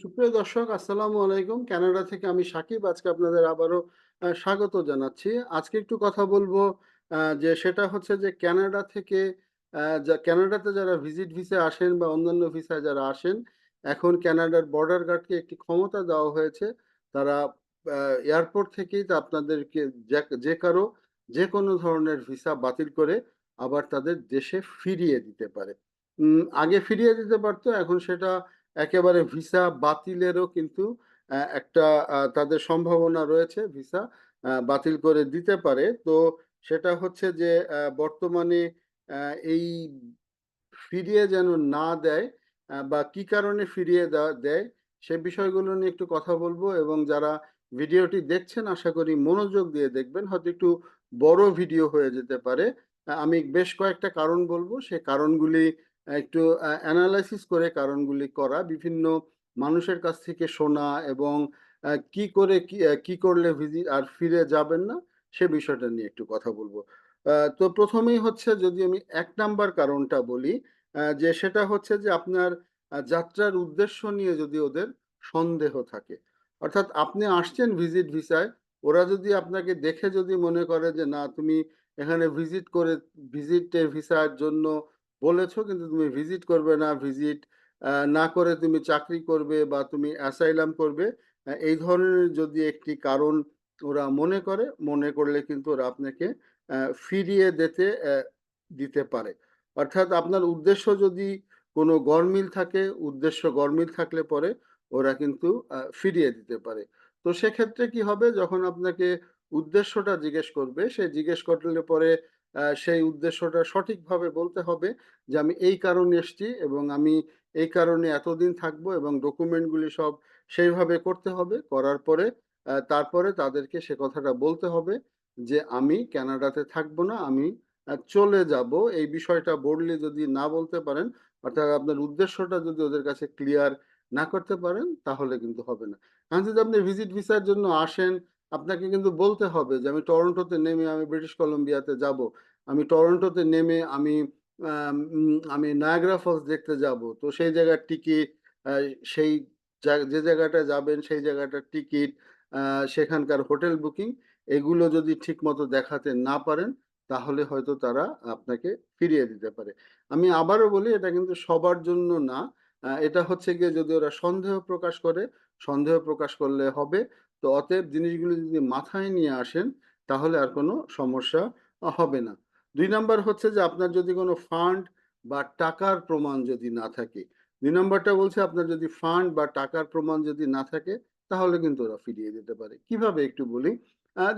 সুপ্রিয় দর্শক, আসসালামু আলাইকুম। কানাডা থেকে আমি সাকিব। আজকে আপনাদের আবারও স্বাগত জানাচ্ছি। আজকে একটু কথা বলব যে সেটা হচ্ছে যে কানাডা থেকে কানাডাতে যারা ভিজিট ভিসা আসেন বা অন্যান্য ভিসায় যারা আসেন, এখন কানাডার বর্ডার গার্ডকে একটি ক্ষমতা দেওয়া হয়েছে। তারা এয়ারপোর্ট থেকেই আপনাদেরকে যে কারও যে কোনো ধরনের ভিসা বাতিল করে আবার তাদের দেশে ফিরিয়ে দিতে পারে। আগে ফিরিয়ে দিতে পারতো, এখন সেটা একেবারে ভিসা বাতিলেরও কিন্তু একটা তাদের সম্ভাবনা রয়েছে ভিসা বাতিল করে দিতে পারে। তো সেটা হচ্ছে যে বর্তমানে এই ফিরিয়ে যেন না দেয় বা কি কারণে ফিরিয়ে দেয় সে বিষয়গুলো নিয়ে একটু কথা বলব এবং যারা ভিডিওটি দেখছেন, আশা করি মনোযোগ দিয়ে দেখবেন। হয়তো একটু বড় ভিডিও হয়ে যেতে পারে। আমি বেশ কয়েকটা কারণ বলব। সে কারণগুলি একটু অ্যানালাইসিস করে কারণগুলি করা, বিভিন্ন মানুষের কাছ থেকে শোনা এবং কি করে কি করলে ভিজিট আর ফিরে যাবেন না, সে বিষয়টা নিয়ে একটু কথা বলব। তো প্রথমেই হচ্ছে যদি আমি এক নাম্বার কারণটা বলি যে সেটা হচ্ছে যে আপনার যাত্রার উদ্দেশ্য নিয়ে যদি ওদের সন্দেহ থাকে, অর্থাৎ আপনি আসছেন ভিজিট ভিসায় ওরা যদি আপনাকে দেখে যদি মনে করে যে না, তুমি এখানে ভিজিট করে ভিজিটের ভিসার জন্য বলেছ, কিন্তু তুমি ভিজিট করবে না ভিজিট না করে তুমি চাকরি করবে বা তুমি অ্যাসাইলাম করবে এই ধরনের যদি একটি কারণ ওরা মনে করে, মনে করলে কিন্তু ওরা আপনাকে ফিরিয়ে দিতে দিতে পারে। অর্থাৎ আপনার উদ্দেশ্য যদি কোনো গরমিল থাকে, উদ্দেশ্য গরমিল থাকলে পরে ওরা কিন্তু ফিরিয়ে দিতে পারে। তো সেক্ষেত্রে কি হবে? যখন আপনাকে উদ্দেশ্যটা জিজ্ঞেস করবে, সে জিজ্ঞেস করলে পরে সেই উদ্দেশ্যটা সঠিকভাবে বলতে হবে যে আমি এই কারণে এসেছি এবং আমি এই কারণে এতদিন থাকব এবং ডকুমেন্টগুলি সব সেইভাবে করতে হবে। করার পরে তারপরে তাদেরকে সে কথাটা বলতে হবে যে আমি ক্যানাডাতে থাকব না, আমি চলে যাব। এই বিষয়টা বললে যদি না বলতে পারেন, অর্থাৎ আপনার উদ্দেশ্যটা যদি ওদের কাছে ক্লিয়ার না করতে পারেন, তাহলে কিন্তু হবে না। কারণ যদি আপনি ভিজিট ভিসার জন্য আসেন আপনাকে কিন্তু বলতে হবে যে, আমি টরন্টোতে নেমে আমি ব্রিটিশ কলম্বিয়াতে যাব। আমি টরন্টোতে নেমে আমি আমি নায়াগ্রা ফলস দেখতে যাব। তো সেই জায়গার টিকিট সেই যে জায়গাটা যাবেন সেই জায়গাটার টিকিট সেখানকার হোটেল বুকিং, এগুলো যদি ঠিক মতো দেখাতে না পারেন, তাহলে হয়তো তারা আপনাকে ফিরিয়ে দিতে পারে। আমি আবারও বলি, এটা কিন্তু সবার জন্য না। এটা হচ্ছে গিয়ে যদি ওরা সন্দেহ প্রকাশ করে, সন্দেহ প্রকাশ করলে হবে। তো অতএব জিনিসগুলো যদি মাথায় নিয়ে আসেন, তাহলে আর কোনো সমস্যা হবে না। দুই নাম্বার হচ্ছে যে আপনার যদি কোনো ফান্ড বা টাকার প্রমাণ যদি না থাকে, দুই নম্বরটা বলছে আপনার যদি ফান্ড বা টাকার প্রমাণ যদি না থাকে, তাহলে কিন্তু ওরা ফিরিয়ে দিতে পারে। কীভাবে একটু বলি?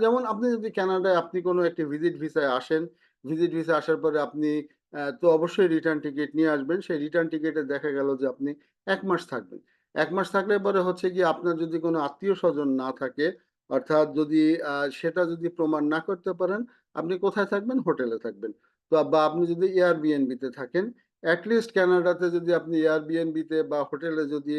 যেমন আপনি যদি কানাডায় আপনি কোনো একটি ভিজিট ভিসায় আসেন ভিজিট ভিসা আসার পরে আপনি তো অবশ্যই রিটার্ন টিকিট নিয়ে আসবেন। সেই রিটার্ন টিকিটে দেখা গেল যে আপনি এক মাস থাকবেন। এক মাস থাকলে পরে হচ্ছে কি আপনার যদি কোনো আত্মীয় স্বজন না থাকে, অর্থাৎ যদি সেটা যদি প্রমাণ না করতে পারেন, আপনি কোথায় থাকবেন? হোটেলে থাকবেন। তো বা আপনি যদি এয়ারবিএনবিতে থাকেন অ্যাটলিস্ট কানাডাতে যদি আপনি এয়ারবিএনবিতে বা হোটেলে যদি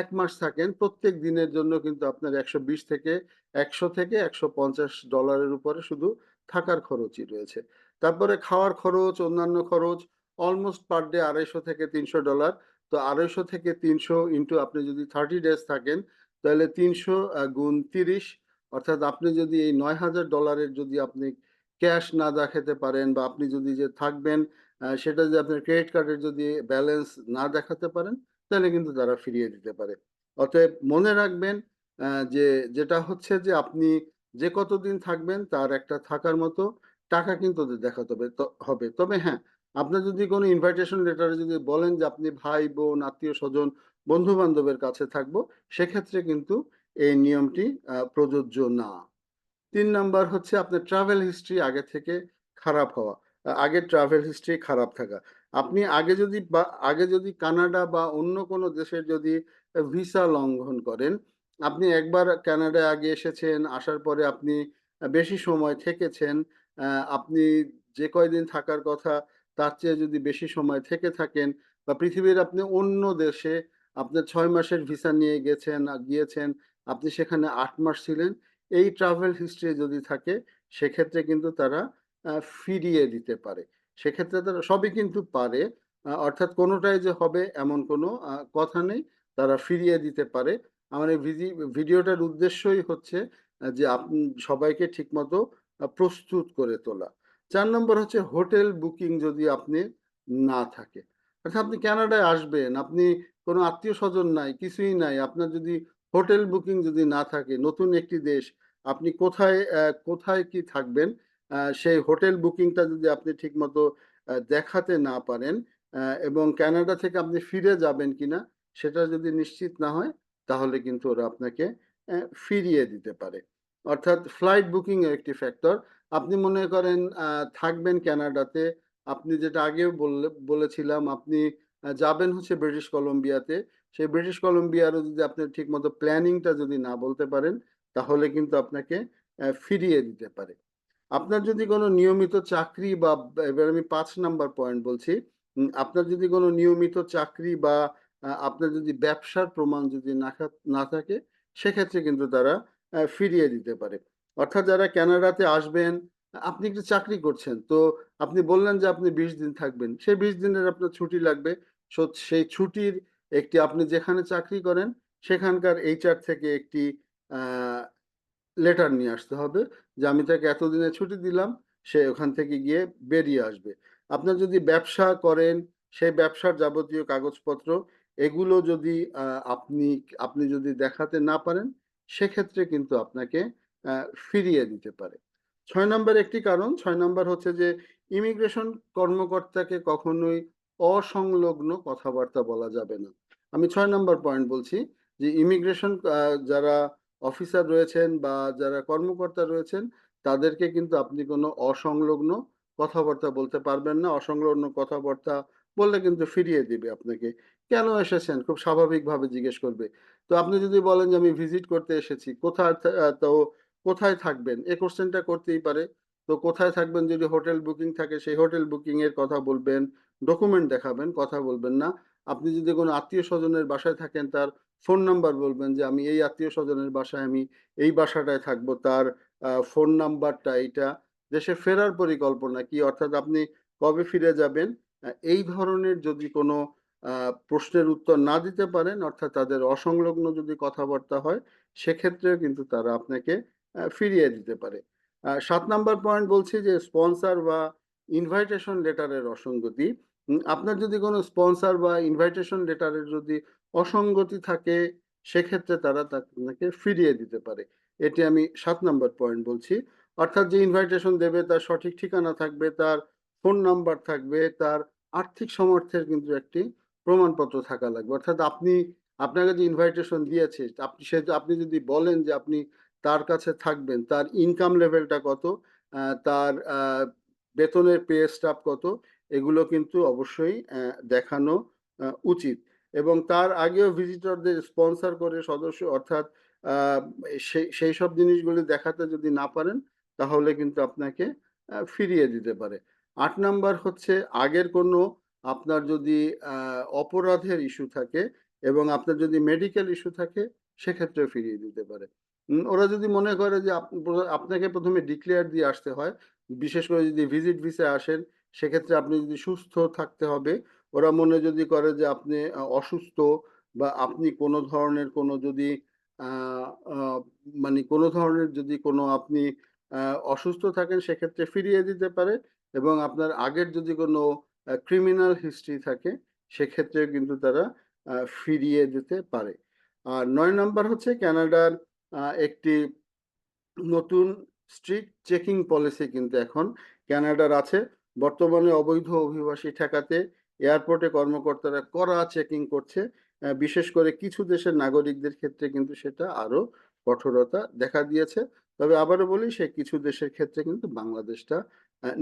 এক মাস থাকেন, প্রত্যেক দিনের জন্য কিন্তু আপনার একশো বিশ থেকে একশো থেকে একশো পঞ্চাশ ডলারের উপরে শুধু থাকার খরচই রয়েছে। তারপরে খাওয়ার খরচ, অন্যান্য খরচ অলমোস্ট পার ডে আড়াইশো থেকে তিনশো ডলার তো আড়াইশো থেকে তিনশো ইন্টু আপনি যদি থার্টি ডেজ থাকেন, তাহলে তিনশো গুণ তিরিশ, অর্থাৎ আপনি যদি এই নয় হাজার ডলারের যদি আপনি ক্যাশ না দেখাতে পারেন বা আপনি যদি যে থাকবেন সেটা যদি আপনার ক্রেডিট কার্ডের যদি ব্যালেন্স না দেখাতে পারেন, তাহলে কিন্তু তারা ফিরিয়ে দিতে পারে। অতএব মনে রাখবেন যে যেটা হচ্ছে যে আপনি যে কতদিন থাকবেন, তার একটা থাকার মতো টাকা কিন্তু দেখাতে হবে। তবে হ্যাঁ আপনার যদি কোনো ইনভাইটেশন লেটারে যদি বলেন যে আপনি ভাই, বোন, আত্মীয়, স্বজন বন্ধু বান্ধবের কাছে থাকব, সেক্ষেত্রে কিন্তু এই নিয়মটি প্রযোজ্য না। তিন নাম্বার হচ্ছে আপনার ট্রাভেল হিস্ট্রি আগে থেকে খারাপ হওয়া আগে ট্রাভেল হিস্ট্রি খারাপ থাকা। আপনি আগে যদি বা, আগে যদি কানাডা বা অন্য কোনো দেশের যদি ভিসা লঙ্ঘন করেন, আপনি একবার কানাডায় আগে এসেছেন, আসার পরে আপনি বেশি সময় থেকেছেন আপনি যে কয়দিন থাকার কথা তার চেয়ে যদি বেশি সময় থেকে থাকেন বা পৃথিবীর আপনি অন্য দেশে আপনার ছয় মাসের ভিসা নিয়ে গেছেন গিয়েছেন, আপনি সেখানে আট মাস ছিলেন, এই ট্রাভেল হিস্ট্রি যদি থাকে, সেক্ষেত্রে কিন্তু তারা ফিরিয়ে দিতে পারে। সেক্ষেত্রে তারা সবই কিন্তু পারে অর্থাৎ কোনোটাই যে হবে এমন কোনো কথা নেই, তারা ফিরিয়ে দিতে পারে। আমার এই ভিডিওটার উদ্দেশ্যই হচ্ছে যে আপনি সবাইকে ঠিকমতো প্রস্তুত করে তোলা। চার নম্বর হচ্ছে হোটেল বুকিং যদি আপনি না থাকে। অর্থাৎ আপনি কানাডায় আসবেন, আপনি কোনো আত্মীয় স্বজন নাই, কিছুই নাই, আপনার যদি হোটেল বুকিং যদি না থাকে, নতুন একটি দেশ, আপনি কোথায় কোথায় কি থাকবেন সেই হোটেল বুকিংটা যদি আপনি ঠিকমতো দেখাতে না পারেন এবং কানাডা থেকে আপনি ফিরে যাবেন কিনা, সেটা যদি নিশ্চিত না হয়, তাহলে কিন্তু ওরা আপনাকে ফিরিয়ে দিতে পারে। অর্থাৎ ফ্লাইট বুকিং এর একটি ফ্যাক্টর আপনি মনে করেন থাকবেন ক্যানাডাতে। আপনি যেটা বললে, বলেছিলাম, আপনি যাবেন হচ্ছে ব্রিটিশ কলম্বিয়াতে। সেই ব্রিটিশ কলম্বিয়ারও যদি আপনি ঠিকমতো প্ল্যানিংটা যদি না বলতে পারেন, তাহলে কিন্তু আপনাকে ফিরিয়ে দিতে পারে। আপনার যদি কোনো নিয়মিত চাকরি বা, এবার আমি পাঁচ নাম্বার পয়েন্ট বলছি আপনার যদি কোনো নিয়মিত চাকরি বা আপনার যদি ব্যবসার প্রমাণ যদি না না থাকে, সেক্ষেত্রে কিন্তু তারা ফিরিয়ে দিতে পারে। অর্থাৎ যারা কানাডাতে আসবেন, আপনি একটু চাকরি করছেন, তো আপনি বললেন যে আপনি বিশ দিন থাকবেন, সেই বিশ দিনের আপনার ছুটি লাগবে। সেই ছুটির একটি, আপনি যেখানে চাকরি করেন, সেখানকার এইচআর থেকে একটি লেটার নিয়ে আসতে হবে যে আমি তাকে এতদিনের ছুটি দিলাম, সে ওখান থেকে গিয়ে বেরিয়ে আসবে। আপনার যদি ব্যবসা করেন, সেই ব্যবসার যাবতীয় কাগজপত্র, এগুলো যদি আপনি আপনি যদি দেখাতে না পারেন, সেক্ষেত্রে কিন্তু আপনাকে ফিরিয়ে দিতে পারে। ছয় নম্বর একটি কারণ, ছয় নম্বর হচ্ছে যে ইমিগ্রেশন কর্মকর্তাকে কখনোই অসংলগ্ন কথাবার্তা বলা যাবে না। আমি ছয় নম্বর পয়েন্ট বলছি যে ইমিগ্রেশন যারা অফিসার রয়েছেন বা যারা কর্মকর্তা রয়েছেন, তাদেরকে কিন্তু আপনি কোনো অসংলগ্ন কথাবার্তা বলতে পারবেন না। অসংলগ্ন কথাবার্তা বললে কিন্তু ফিরিয়ে দিবে আপনাকে। কেন এসেছেন? খুব স্বাভাবিকভাবে জিজ্ঞেস করবে। তো আপনি যদি বলেন যে, আমি ভিজিট করতে এসেছি, কোথায় তো কোথায় থাকবেন? এই কোশ্চেনটা করতেই পারে। তো কোথায় থাকবেন? যদি হোটেল বুকিং থাকে, সেই হোটেল বুকিং এর কথা বলবেন ডকুমেন্ট দেখাবেন, কথা বলবেন না। আপনি যদি কোনো আত্মীয় স্বজনের বাসায় থাকেন, তার ফোন নাম্বার বলবেন যে, আমি এই আত্মীয় স্বজনের বাসায়, আমি এই বাসাটায় থাকব। তার ফোন নাম্বারটা এইটা। দেশে ফেরার পরিকল্পনা কি? অর্থাৎ আপনি কবে ফিরে যাবেন? এই ধরনের যদি কোনো প্রশ্নের উত্তর না দিতে পারেন, অর্থাৎ তাদের অসংলগ্ন যদি কথাবার্তা হয়, সেক্ষেত্রেও কিন্তু তারা আপনাকে ফিরিয়ে দিতে পারে। সাত নাম্বার পয়েন্ট বলছি যে স্পন্সর বা ইনভাইটেশন লেটারের অসঙ্গতি। আপনার যদি কোনো স্পন্সর বা ইনভাইটেশন লেটারের যদি অসঙ্গতি থাকে, সেক্ষেত্রে তারা তাকে ফিরিয়ে দিতে পারে। এটি আমি সাত নাম্বার পয়েন্ট বলছি। অর্থাৎ যে ইনভাইটেশন দেবে, তার সঠিক ঠিকানা থাকবে, তার ফোন নাম্বার থাকবে, তার আর্থিক সামর্থ্যের কিন্তু একটি প্রমাণপত্র থাকা লাগবে। অর্থাৎ আপনি, আপনাকে যে ইনভাইটেশন দিয়েছে, আপনি সে, আপনি যদি বলেন যে আপনি তার কাছে থাকবেন, তার ইনকাম লেভেলটা কত তার বেতনের পে স্টাফ কত, এগুলো কিন্তু অবশ্যই দেখানো উচিত। এবং তার আগেও ভিজিটরদের স্পন্সর করে, সদস্য, অর্থাৎ সেই সব জিনিসগুলি দেখাতে যদি না পারেন, তাহলে কিন্তু আপনাকে ফিরিয়ে দিতে পারে। আট নাম্বার হচ্ছে, আগের কোনো আপনার যদি অপরাধের ইস্যু থাকে এবং আপনার যদি মেডিকেল ইস্যু থাকে সেক্ষেত্রে ফিরিয়ে দিতে পারে। ওরা যদি মনে করে যে আপ- আপনাকে প্রথমে ডিক্লেয়ার দিয়ে আসতে হয় বিশেষ করে যদি ভিজিট ভিসা আসেন সেক্ষেত্রে আপনি যদি সুস্থ থাকতে হবে ওরা মনে যদি করে যে আপনি অসুস্থ বা আপনি কোনো ধরনের কোনো যদি মানে কোনো ধরনের যদি কোনো আপনি অসুস্থ থাকেন সেক্ষেত্রে ফিরিয়ে দিতে পারে এবং আপনার আগের যদি কোনো ক্রিমিনাল হিস্ট্রি থাকে সেক্ষেত্রে কিন্তু তারা ফিরিয়ে দিতে পারে। আর নয় নাম্বার হচ্ছে কানাডার আহ, একটি নতুন স্ট্রিক্ট চেকিং পলিসি কিন্তু এখন ক্যানাডার আছে। বর্তমানে অবৈধ অভিবাসী ঠেকাতে এয়ারপোর্টে কর্মকর্তারা কড়া চেকিং করছে। বিশেষ করে কিছু দেশের নাগরিকদের ক্ষেত্রে কিন্তু সেটা আরও কঠোরতা দেখা দিয়েছে। তবে আবারও বলি, সে কিছু দেশের ক্ষেত্রে কিন্তু বাংলাদেশটা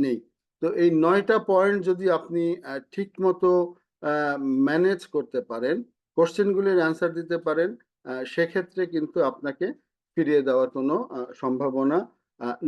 নেই। তো এই নয়টা পয়েন্ট যদি আপনি ঠিক মতো ম্যানেজ করতে পারেন কোশ্চেনগুলির অ্যান্সার দিতে পারেন সেক্ষেত্রে কিন্তু আপনাকে ফিরিয়ে দেওয়ার কোনো সম্ভাবনা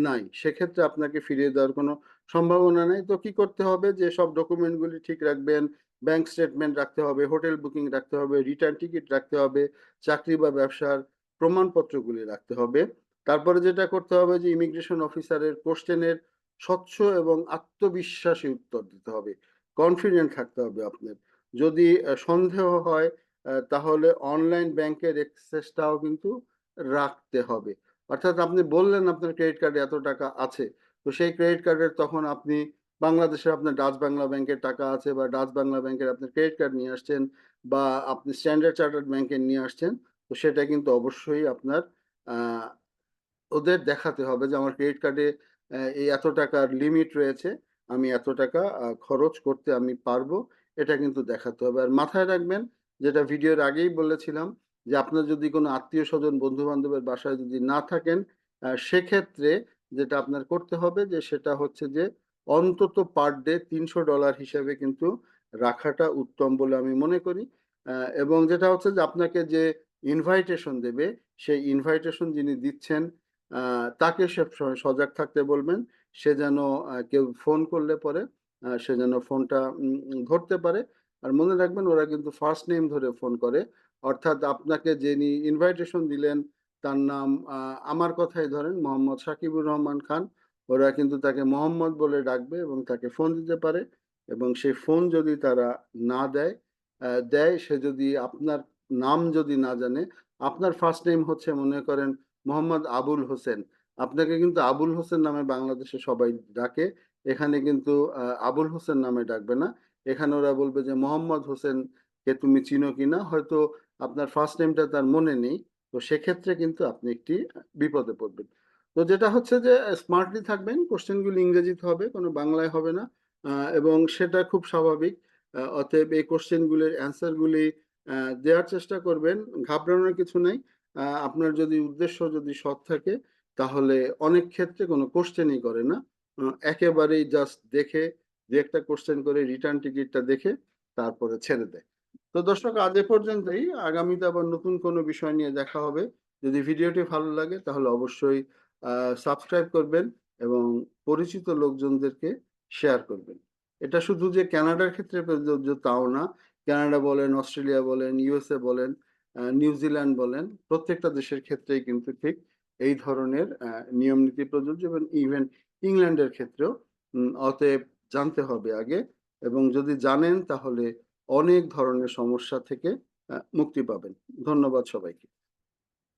নাই। সেক্ষেত্রে আপনাকে ফিরিয়ে দেওয়ার কোনো সম্ভাবনা নাই। তো কি করতে হবে? যে সব ডকুমেন্টগুলি ঠিক রাখবেন ব্যাংক স্টেটমেন্ট রাখতে হবে হোটেল বুকিং রাখতে হবে রিটার্ন টিকিট রাখতে হবে, চাকরি বা ব্যবসার প্রমাণপত্রগুলি রাখতে হবে। তারপরে যেটা করতে হবে যে ইমিগ্রেশন অফিসারের কোশ্চেনের স্বচ্ছ এবং আত্মবিশ্বাসী উত্তর দিতে হবে। কনফিডেন্ট থাকতে হবে আপনার। যদি সন্দেহ হয় তাহলে অনলাইন ব্যাংকের এক্সেসটাও কিন্তু রাখতে হবে। অর্থাৎ আপনি বললেন আপনার ক্রেডিট কার্ডে এত টাকা আছে, তো সেই ক্রেডিট কার্ডের তখন আপনি বাংলাদেশে আপনার ডাচ বাংলা ব্যাংকের টাকা আছে বা ডাচ বাংলা ব্যাংকের আপনি ক্রেডিট কার্ড নিয়ে আসছেন বা আপনি স্ট্যান্ডার্ড চার্টার্ড ব্যাংকের নিয়ে আসছেন, তো সেটা কিন্তু অবশ্যই আপনার ওদের দেখাতে হবে যে আমার ক্রেডিট কার্ডে এই এত টাকার লিমিট রয়েছে, আমি এত টাকা খরচ করতে আমি পারব, এটা কিন্তু দেখাতে হবে। আর মাথায় রাখবেন যেটা ভিডিওর আগেই বলেছিলাম যে আপনার যদি কোনো আত্মীয় স্বজন বন্ধু বান্ধবের বাসায় যদি না থাকেন সেক্ষেত্রে যেটা আপনার করতে হবে যে সেটা হচ্ছে যে অন্তত পার ডে তিনশো ডলার হিসেবে কিন্তু রাখাটা উত্তম বলে আমি মনে করি। এবং যেটা হচ্ছে যে আপনাকে যে ইনভাইটেশন দেবে, সেই ইনভাইটেশন যিনি দিচ্ছেন তাকে সবসময় সজাগ থাকতে বলবেন। সে যেন কেউ ফোন করলে পরে সে যেন ফোনটা ধরতে পারে। আর মনে রাখবেন ওরা কিন্তু ফার্স্ট নেম ধরে ফোন করে। অর্থাৎ আপনাকে যিনি ইনভাইটেশন দিলেন, তার নাম আমার কথাই ধরেন, মোহাম্মদ সাকিবুর রহমান খান। ওরা কিন্তু তাকে মোহাম্মদ বলে ডাকবে এবং তাকে ফোন দিতে পারে এবং সেই ফোন যদি তারা না দেয় দেয়, সে যদি আপনার নাম যদি না জানে, আপনার ফার্স্ট নেম হচ্ছে মনে করেন মোহাম্মদ আবুল হোসেন। আপনাকে কিন্তু আবুল হোসেন নামে বাংলাদেশে সবাই ডাকে। এখানে কিন্তু আবুল হোসেন নামে ডাকবে না। এখানে ওরা বলবে যে, মোহাম্মদ হোসেন কে তুমি চিনো কিনা হয়তো আপনার ফার্স্ট নেমটা তার মনে নেই। তো সেক্ষেত্রে কিন্তু আপনি একটি বিপদে পড়বেন। তো যেটা হচ্ছে যে স্মার্টলি থাকবেন কোশ্চেনগুলি ইংরেজিতে হবে, কোনো বাংলায় হবে না। এবং সেটা খুব স্বাভাবিক। অতএব এই কোশ্চেনগুলির অ্যান্সারগুলি দেওয়ার চেষ্টা করবেন, ঘাবড়ানোর কিছু নাই। আপনার যদি উদ্দেশ্য যদি সৎ থাকে, তাহলে অনেক ক্ষেত্রে কোনো কোশ্চেনই করে না। একেবারেই জাস্ট দেখে যে একটা কোশ্চেন করে রিটার্ন টিকিটটা দেখে তারপরে ছেড়ে দেয়। তো দর্শক, আজ এ পর্যন্তই। আগামীতে আবার নতুন কোনো বিষয় নিয়ে দেখা হবে। যদি ভিডিওটি ভালো লাগে, তাহলে অবশ্যই সাবস্ক্রাইব করবেন এবং পরিচিত লোকজনদেরকে শেয়ার করবেন। এটা শুধু যে কানাডার ক্ষেত্রে প্রযোজ্য তাও না। কানাডা বলেন অস্ট্রেলিয়া বলেন ইউএসএ বলেন নিউজিল্যান্ড বলেন, প্রত্যেকটা দেশের ক্ষেত্রেই কিন্তু ঠিক এই ধরনের নিয়ম নীতি প্রযোজ্য এবং ইভেন ইংল্যান্ডের ক্ষেত্রেও অতএব জানতে হবে আগে এবং যদি জানেন তাহলে অনেক ধরনের সমস্যা থেকে মুক্তি পাবেন। ধন্যবাদ সবাইকে।